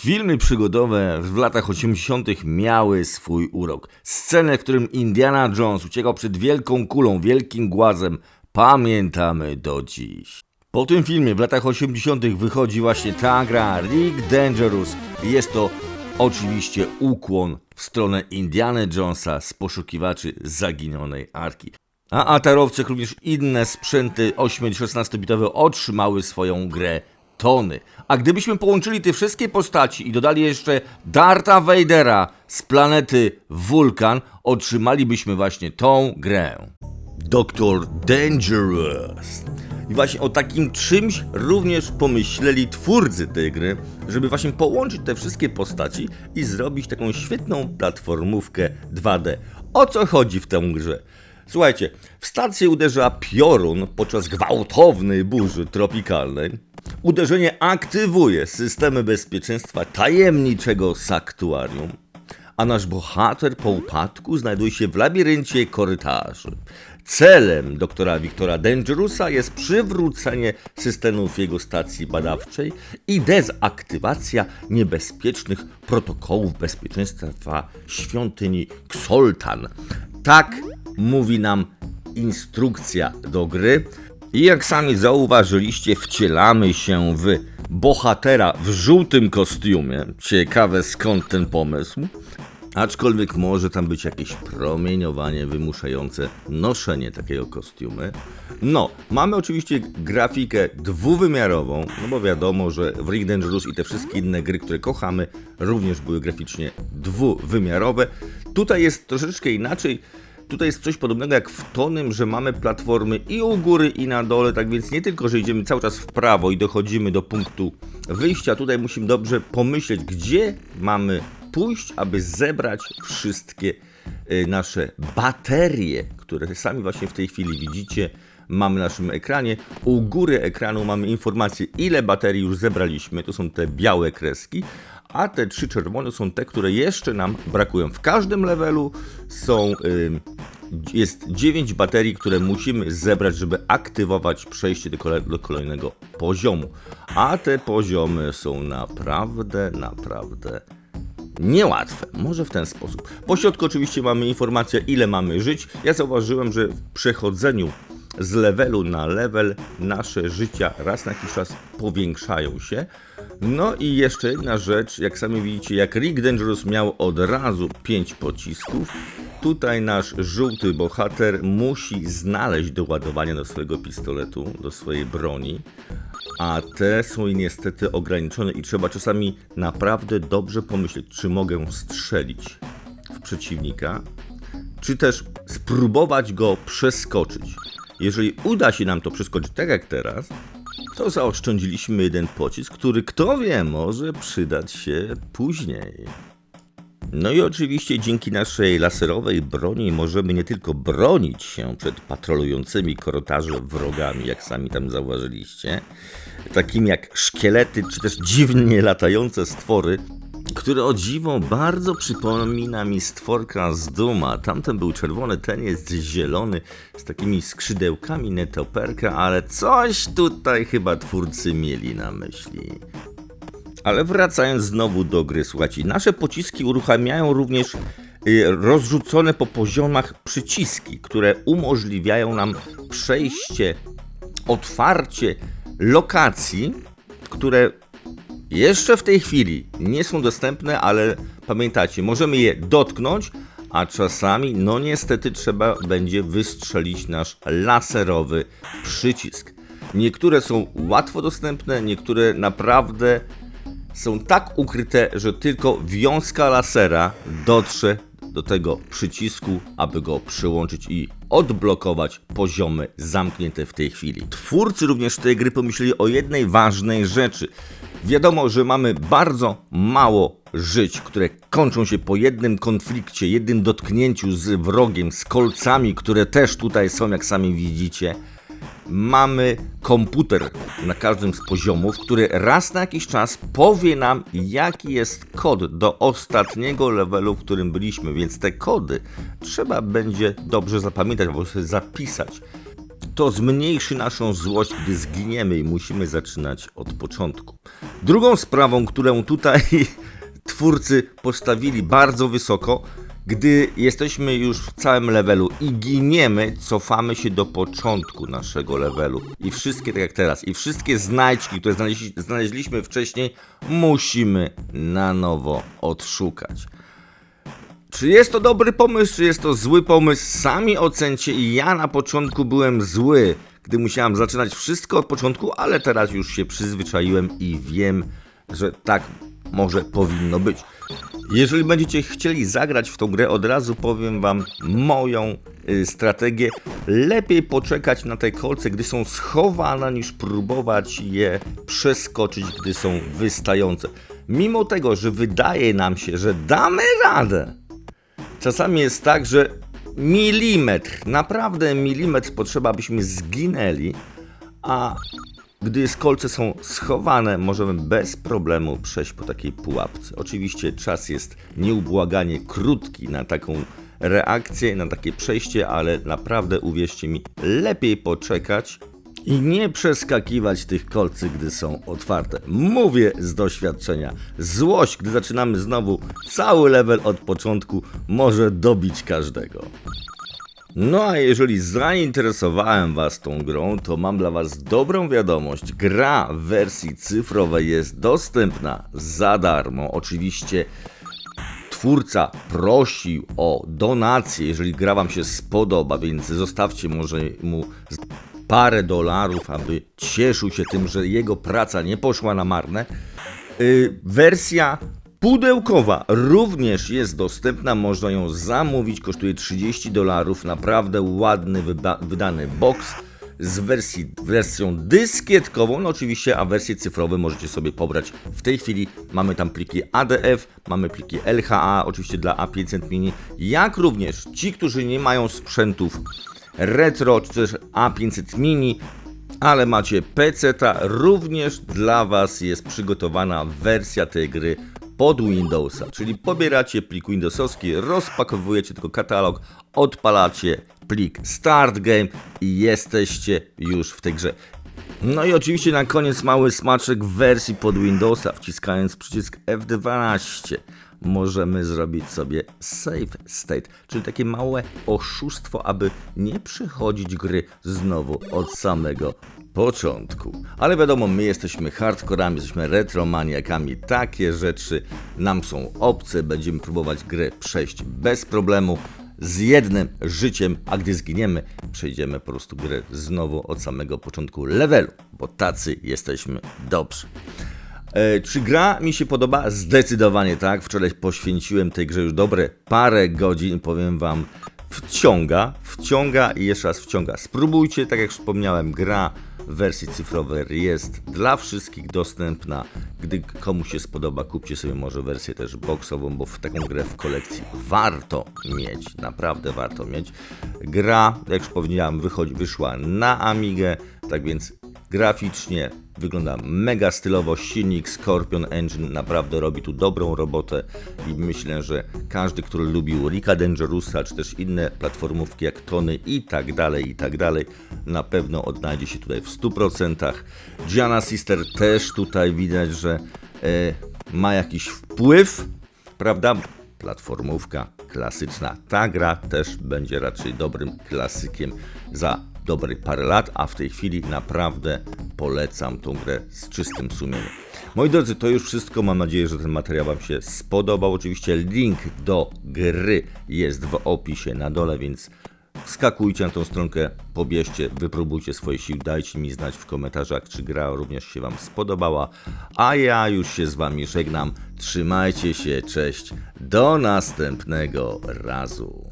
Filmy przygodowe w latach 80. miały swój urok. Scenę, w którym Indiana Jones uciekał przed wielką kulą, wielkim głazem, pamiętamy do dziś. Po tym filmie w latach 80. wychodzi właśnie ta gra Rick Dangerous jest to oczywiście ukłon w stronę Indiana Jonesa z poszukiwaczy zaginionej arki. A atarowce, jak również inne sprzęty 8-16-bitowe otrzymały swoją grę tony. A gdybyśmy połączyli te wszystkie postaci i dodali jeszcze Darta Vadera z planety Vulkan, otrzymalibyśmy właśnie tą grę. Doctor Dangerous. I właśnie o takim czymś również pomyśleli twórcy tej gry, żeby właśnie połączyć te wszystkie postaci i zrobić taką świetną platformówkę 2D. O co chodzi w tę grze? Słuchajcie, w stację uderza piorun podczas gwałtownej burzy tropikalnej. Uderzenie aktywuje systemy bezpieczeństwa tajemniczego saktuarium, a nasz bohater po upadku znajduje się w labiryncie korytarzy. Celem doktora Wiktora Dangerousa jest przywrócenie systemów jego stacji badawczej i dezaktywacja niebezpiecznych protokołów bezpieczeństwa świątyni Xoltan. Tak mówi nam instrukcja do gry. I jak sami zauważyliście, wcielamy się w bohatera w żółtym kostiumie. Ciekawe skąd ten pomysł. Aczkolwiek może tam być jakieś promieniowanie wymuszające noszenie takiego kostiumy. No, mamy oczywiście grafikę dwuwymiarową, no bo wiadomo, że w Rick Dangerous i te wszystkie inne gry, które kochamy, również były graficznie dwuwymiarowe. Tutaj jest troszeczkę inaczej. Tutaj jest coś podobnego jak w tonym, że mamy platformy i u góry, i na dole, tak więc nie tylko, że idziemy cały czas w prawo i dochodzimy do punktu wyjścia, tutaj musimy dobrze pomyśleć, gdzie mamy pójść, aby zebrać wszystkie y, nasze baterie, które sami właśnie w tej chwili widzicie. Mamy na naszym ekranie. U góry ekranu mamy informację, ile baterii już zebraliśmy. To są te białe kreski. A te trzy czerwone są te, które jeszcze nam brakują. W każdym levelu są, y, jest 9 baterii, które musimy zebrać, żeby aktywować przejście do, kole, do kolejnego poziomu. A te poziomy są naprawdę, naprawdę niełatwe. Może w ten sposób. Po środku oczywiście mamy informację, ile mamy żyć. Ja zauważyłem, że w przechodzeniu z levelu na level nasze życia raz na jakiś czas powiększają się. No i jeszcze jedna rzecz, jak sami widzicie, jak Rick Dangerous miał od razu 5 pocisków, tutaj nasz żółty bohater musi znaleźć do ładowania do swojego pistoletu, do swojej broni, a te są niestety ograniczone i trzeba czasami naprawdę dobrze pomyśleć, czy mogę strzelić w przeciwnika, czy też spróbować go przeskoczyć. Jeżeli uda się nam to przeskoczyć tak jak teraz, to zaoszczędziliśmy jeden pocisk, który kto wie, może przydać się później. No i oczywiście dzięki naszej laserowej broni możemy nie tylko bronić się przed patrolującymi korytarze wrogami, jak sami tam zauważyliście, takimi jak szkielety czy też dziwnie latające stwory, które o dziwo bardzo przypomina mi stworka z Duma. Tamten był czerwony, ten jest zielony, z takimi skrzydełkami netoperka, ale coś tutaj chyba twórcy mieli na myśli. Ale wracając znowu do gry, słuchajcie, nasze pociski uruchamiają również y, rozrzucone po poziomach przyciski, które umożliwiają nam przejście, otwarcie lokacji, które jeszcze w tej chwili nie są dostępne, ale pamiętajcie, możemy je dotknąć, a czasami, no niestety, trzeba będzie wystrzelić nasz laserowy przycisk. Niektóre są łatwo dostępne, niektóre naprawdę są tak ukryte, że tylko wiązka lasera dotrze do tego przycisku, aby go przyłączyć i odblokować poziomy zamknięte w tej chwili. Twórcy również tej gry pomyśleli o jednej ważnej rzeczy. Wiadomo, że mamy bardzo mało żyć, które kończą się po jednym konflikcie, jednym dotknięciu z wrogiem, z kolcami, które też tutaj są, jak sami widzicie. Mamy komputer na każdym z poziomów, który raz na jakiś czas powie nam, jaki jest kod do ostatniego levelu, w którym byliśmy, więc te kody trzeba będzie dobrze zapamiętać albo sobie zapisać. To zmniejszy naszą złość, gdy zginiemy i musimy zaczynać od początku. Drugą sprawą, którą tutaj twórcy postawili bardzo wysoko, gdy jesteśmy już w całym levelu i giniemy, cofamy się do początku naszego levelu. I wszystkie, tak jak teraz, i wszystkie znajdźki, które znaleźli, znaleźliśmy wcześniej, musimy na nowo odszukać. Czy jest to dobry pomysł, czy jest to zły pomysł? Sami ocencie i ja na początku byłem zły, gdy musiałem zaczynać wszystko od początku, ale teraz już się przyzwyczaiłem i wiem, że tak może powinno być. Jeżeli będziecie chcieli zagrać w tą grę, od razu powiem wam moją y, strategię. Lepiej poczekać na te kolce, gdy są schowane, niż próbować je przeskoczyć, gdy są wystające. Mimo tego, że wydaje nam się, że damy radę, Czasami jest tak, że milimetr, naprawdę milimetr potrzeba, abyśmy zginęli, a gdy kolce są schowane, możemy bez problemu przejść po takiej pułapce. Oczywiście czas jest nieubłaganie krótki na taką reakcję, na takie przejście, ale naprawdę uwierzcie mi, lepiej poczekać i nie przeskakiwać tych kolcy, gdy są otwarte. Mówię z doświadczenia. Złość, gdy zaczynamy znowu cały level od początku, może dobić każdego. No a jeżeli zainteresowałem Was tą grą, to mam dla Was dobrą wiadomość. Gra w wersji cyfrowej jest dostępna za darmo. Oczywiście twórca prosił o donację, jeżeli gra Wam się spodoba, więc zostawcie może mu parę dolarów, aby cieszył się tym, że jego praca nie poszła na marne. Yy, wersja pudełkowa również jest dostępna, można ją zamówić, kosztuje 30 dolarów, naprawdę ładny wydany box z wersji, wersją dyskietkową, no oczywiście, a wersje cyfrowe możecie sobie pobrać. W tej chwili mamy tam pliki ADF, mamy pliki LHA, oczywiście dla A500 Mini, jak również ci, którzy nie mają sprzętów retro, czy też A500 Mini, ale macie PC, również dla Was jest przygotowana wersja tej gry pod Windowsa, czyli pobieracie plik Windowsowski, rozpakowujecie tylko katalog, odpalacie plik Start Game i jesteście już w tej grze. No i oczywiście na koniec mały smaczek w wersji pod Windowsa, wciskając przycisk F12 możemy zrobić sobie save state, czyli takie małe oszustwo, aby nie przechodzić gry znowu od samego początku. Ale wiadomo, my jesteśmy hardkorami, jesteśmy retromaniakami, takie rzeczy nam są obce, będziemy próbować grę przejść bez problemu z jednym życiem, a gdy zginiemy, przejdziemy po prostu grę znowu od samego początku levelu, bo tacy jesteśmy dobrzy. E, czy gra mi się podoba? Zdecydowanie tak. Wczoraj poświęciłem tej grze już dobre parę godzin, powiem wam. Wciąga, wciąga i jeszcze raz wciąga. Spróbujcie, tak jak wspomniałem, gra w wersji cyfrowej jest dla wszystkich dostępna. Gdy komuś się spodoba, kupcie sobie może wersję też boxową, bo w taką grę w kolekcji warto mieć, naprawdę warto mieć. Gra, jak już powiedziałem, wychodzi, wyszła na Amigę, tak więc graficznie wygląda mega stylowo. Silnik Scorpion Engine naprawdę robi tu dobrą robotę i myślę, że każdy, który lubił Rika Dangerousa, czy też inne platformówki jak Tony i tak dalej, i tak dalej, na pewno odnajdzie się tutaj w 100%. Gianna Sister też tutaj widać, że e, ma jakiś wpływ, prawda? Platformówka klasyczna. Ta gra też będzie raczej dobrym klasykiem za dobrych parę lat, a w tej chwili naprawdę polecam tą grę z czystym sumieniem. Moi drodzy, to już wszystko. Mam nadzieję, że ten materiał Wam się spodobał. Oczywiście link do gry jest w opisie na dole, więc wskakujcie na tą stronkę, pobierzcie, wypróbujcie swoje sił, dajcie mi znać w komentarzach, czy gra również się Wam spodobała. A ja już się z Wami żegnam. Trzymajcie się, cześć. Do następnego razu.